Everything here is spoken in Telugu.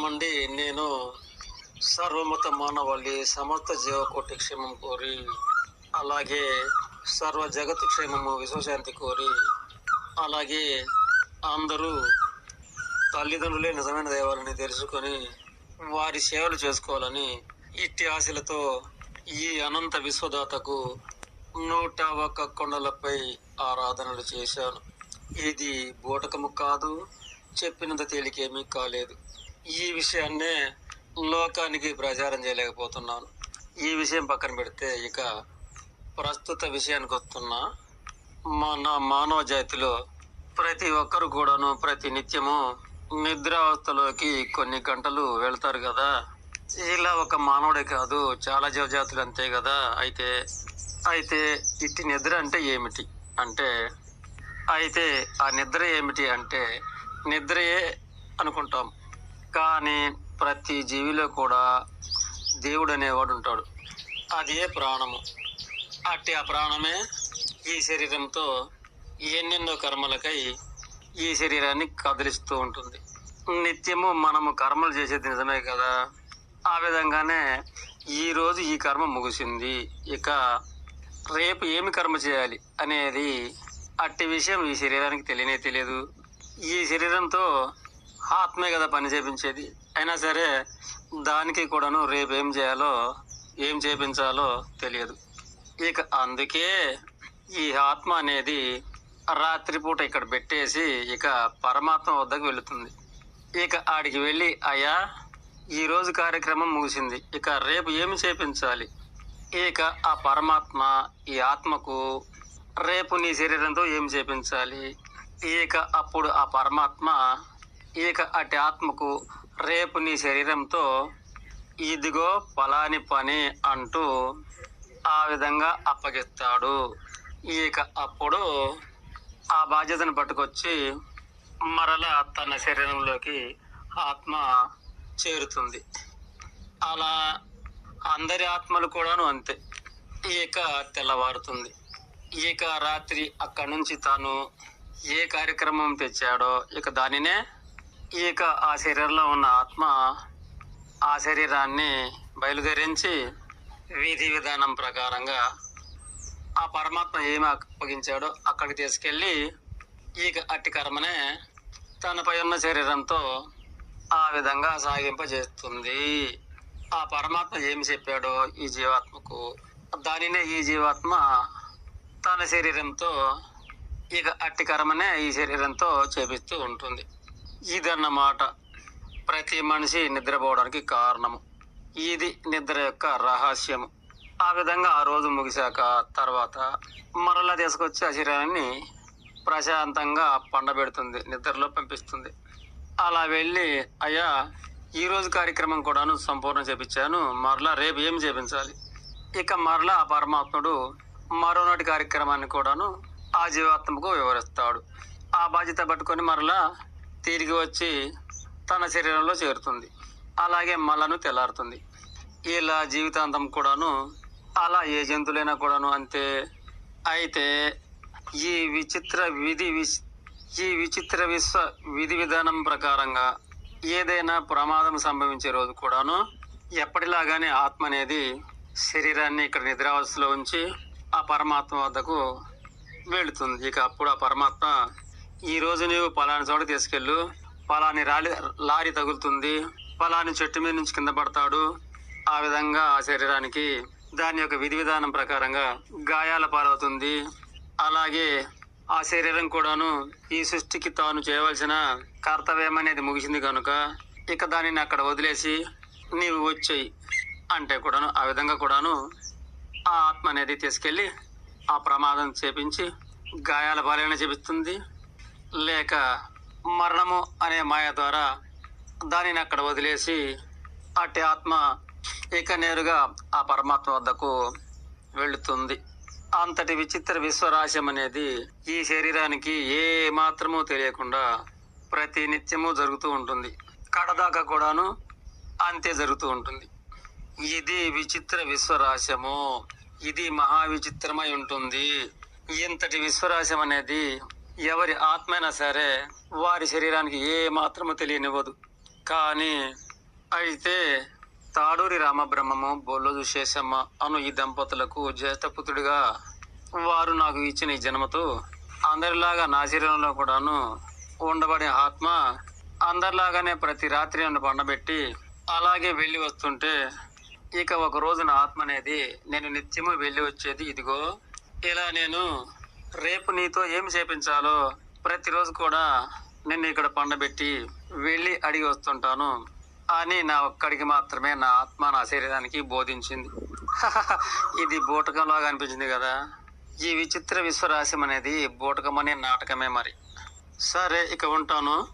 ఏమండి నేను సర్వమత మానవాళి సమస్త జీవకోటి క్షేమం కోరి అలాగే సర్వ జగత్ క్షేమము విశ్వశాంతి కోరి అలాగే అందరూ తల్లిదండ్రులే నిజమైన దేవాలని తెలుసుకొని వారి సేవలు చేసుకోవాలని ఇట్టి ఆశలతో ఈ అనంత విశ్వదాతకు నూట ఒక్క కొండలపై ఆరాధనలు చేశాను. ఇది బూటకము కాదు చెప్పినంత తేలికేమీ కాలేదు. ఈ విషయాన్నే లోకానికి ప్రచారం చేయలేకపోతున్నాను. ఈ విషయం పక్కన పెడితే ఇక ప్రస్తుత విషయానికి వస్తున్నా మన మానవ జాతిలో ప్రతి ఒక్కరు కూడాను ప్రతి నిత్యము నిద్రావస్థలోకి కొన్ని గంటలు వెళ్తారు కదా. ఇలా ఒక మానవుడే కాదు చాలా జీవజాతులు అంతే కదా. అయితే అయితే ఇట్టి నిద్ర అంటే ఏమిటి? అంటే అయితే ఆ నిద్ర ఏమిటి అంటే నిద్రయే అనుకుంటాం. కానీ ప్రతి జీవిలో కూడా దేవుడు అనేవాడు ఉంటాడు. అదే ప్రాణము. అట్టి ఆ ప్రాణమే ఈ శరీరంతో ఎన్నెన్నో కర్మలకై ఈ శరీరాన్ని కదిలిస్తూ ఉంటుంది. నిత్యము మనము కర్మలు చేసేది నిజమే కదా? ఆ విధంగానే ఈ రోజు ఈ కర్మ ముగిసింది. ఇక రేపు ఏమి కర్మ చేయాలి అనేది అట్టి విషయం ఈ శరీరానికి తెలియనే తెలియదు. ఈ శరీరంతో ఆత్మే కదా పని చేపించేది. అయినా సరే దానికి కూడాను రేపు ఏం చేయాలో ఏం చేపించాలో తెలియదు. ఇక అందుకే ఈ ఆత్మ అనేది రాత్రిపూట ఇక్కడ పెట్టేసి ఇక పరమాత్మ వద్దకు వెళుతుంది. ఇక ఆడికి వెళ్ళి అయ్యా ఈ రోజు కార్యక్రమం ముగిసింది. ఇక రేపు ఏమి చేపించాలి? ఇక ఆ పరమాత్మ ఈ ఆత్మకు రేపు నీ శరీరంతో ఏం చేపించాలి? ఇక అప్పుడు ఆ పరమాత్మ ఇక అటు ఆత్మకు రేపు నీ శరీరంతో ఇదిగో ఫలాని పని అంటూ ఆ విధంగా అప్పగిస్తాడు. ఇక అప్పుడు ఆ బాధ్యతను పట్టుకొచ్చి మరలా తన శరీరంలోకి ఆత్మ చేరుతుంది. అలా అందరి ఆత్మలు కూడాను అంతే. ఇక తెల్లవారుతుంది. ఇక రాత్రి అక్కడి నుంచి తాను ఏ కార్యక్రమం తెచ్చాడో ఇక దానినే ఇక ఆ శరీరంలో ఉన్న ఆత్మ ఆ శరీరాన్ని బయలుదేరించి విధి విధానం ప్రకారంగా ఆ పరమాత్మ ఏమి అప్పగించాడో అక్కడికి తీసుకెళ్ళి ఈ అట్టి కర్మనే తనపై ఉన్న శరీరంతో ఆ విధంగా సాగింపజేస్తుంది. ఆ పరమాత్మ ఏమి చెప్పాడో ఈ జీవాత్మకు? దానినే ఈ జీవాత్మ తన శరీరంతో ఇక అట్టి కర్మనే ఈ శరీరంతో చేపిస్తూ ఉంటుంది. ఇదన్నమాట. ప్రతి మనిషి నిద్రపోవడానికి కారణము. ఇది నిద్ర యొక్క రహస్యము. ఆ విధంగా ఆ రోజు ముగిశాక తర్వాత మరలా తీసుకొచ్చి ఆ శరీరాన్ని ప్రశాంతంగా పండబెడుతుంది నిద్రలో పంపిస్తుంది. అలా వెళ్ళి అయ్యా ఈరోజు కార్యక్రమం కూడాను సంపూర్ణం చేపించాను. మరలా రేపు ఏం చేపించాలి? ఇక మరలా ఆ పరమాత్ముడు మరోనాటి కార్యక్రమాన్ని కూడాను ఆ జీవాత్మకు వివరిస్తాడు. ఆ బాధ్యత పట్టుకొని మరలా తిరిగి వచ్చి తన శరీరంలో చేరుతుంది. అలాగే మలను తెల్లారుతుంది. ఇలా జీవితాంతం కూడాను అలా ఏ జంతువులైనా కూడాను అంతే. అయితే ఈ విచిత్ర విధి ఈ విచిత్ర విశ్వ విధి విధానం ప్రకారంగా ఏదైనా ప్రమాదం సంభవించే రోజు కూడాను ఎప్పటిలాగానే ఆత్మ అనేది శరీరాన్ని ఇక్కడ నిద్రావస్థలో ఉంచి ఆ పరమాత్మ వద్దకు వెళుతుంది. ఇక అప్పుడు ఆ పరమాత్మ రోజు నీవు పలాని చోట తీసుకెళ్ళు. పలాని రాలి లారీ తగులుతుంది. పలాని చెట్టు మీద నుంచి కింద పడతాడు. ఆ విధంగా ఆ శరీరానికి దాని యొక్క విధి విధానం ప్రకారంగా గాయాల పాలవుతుంది అలాగే ఆ శరీరం కూడాను ఈ సృష్టికి తాను చేయవలసిన కర్తవ్యం అనేది ముగిసింది కనుక ఇక దానిని అక్కడ వదిలేసి నీవు వచ్చేయి అంటే కూడాను ఆ విధంగా కూడాను ఆ ఆత్మ అనేది తీసుకెళ్ళి ఆ ప్రమాదం చేపించి గాయాల పాలైన చేపిస్తుంది. లేక మరణము అనే మాయ ద్వారా దానిని అక్కడ వదిలేసి అట్టి ఆత్మ ఇక నేరుగా ఆ పరమాత్మ వద్దకు వెళుతుంది. అంతటి విచిత్ర విశ్వరాశ్యం అనేది ఈ శరీరానికి ఏ మాత్రము తెలియకుండా ప్రతి నిత్యము జరుగుతూ ఉంటుంది. కడదాకా కూడాను అంతే జరుగుతూ ఉంటుంది. ఇది విచిత్ర విశ్వరాశము ఇది మహా విచిత్రమై ఉంటుంది. ఇంతటి విశ్వరాశం అనేది ఎవరి ఆత్మైనా సరే వారి శరీరానికి ఏ మాత్రము తెలియనివ్వదు. కానీ అయితే తాడూరి రామబ్రహ్మము బొల్లు శేషమ్మ అను ఈ దంపతులకు జ్యేష్ఠపుత్రుడిగా వారు నాకు ఇచ్చిన ఈ జన్మతో అందరిలాగా నా శరీరంలో కూడాను ఉండబడే ఆత్మ అందరిలాగానే ప్రతి రాత్రి నన్ను పండబెట్టి అలాగే వెళ్ళి వస్తుంటే ఇక ఒక రోజున ఆత్మ అనేది నేను నిత్యము వెళ్ళి వచ్చేది ఇదిగో ఇలా నేను రేపు నీతో ఏం చేపించాలో ప్రతిరోజు కూడా నిన్ను ఇక్కడ పండబెట్టి వెళ్ళి అడిగి వస్తుంటాను. అని నా ఒక్కడికి మాత్రమే నా ఆత్మ నా శరీరానికి బోధించింది. ఇది బూటకంలాగా అనిపించింది కదా. ఈ విచిత్ర విశ్వరాశం అనేది బూటకం అనే నాటకమే మరి. సరే ఇక ఉంటాను.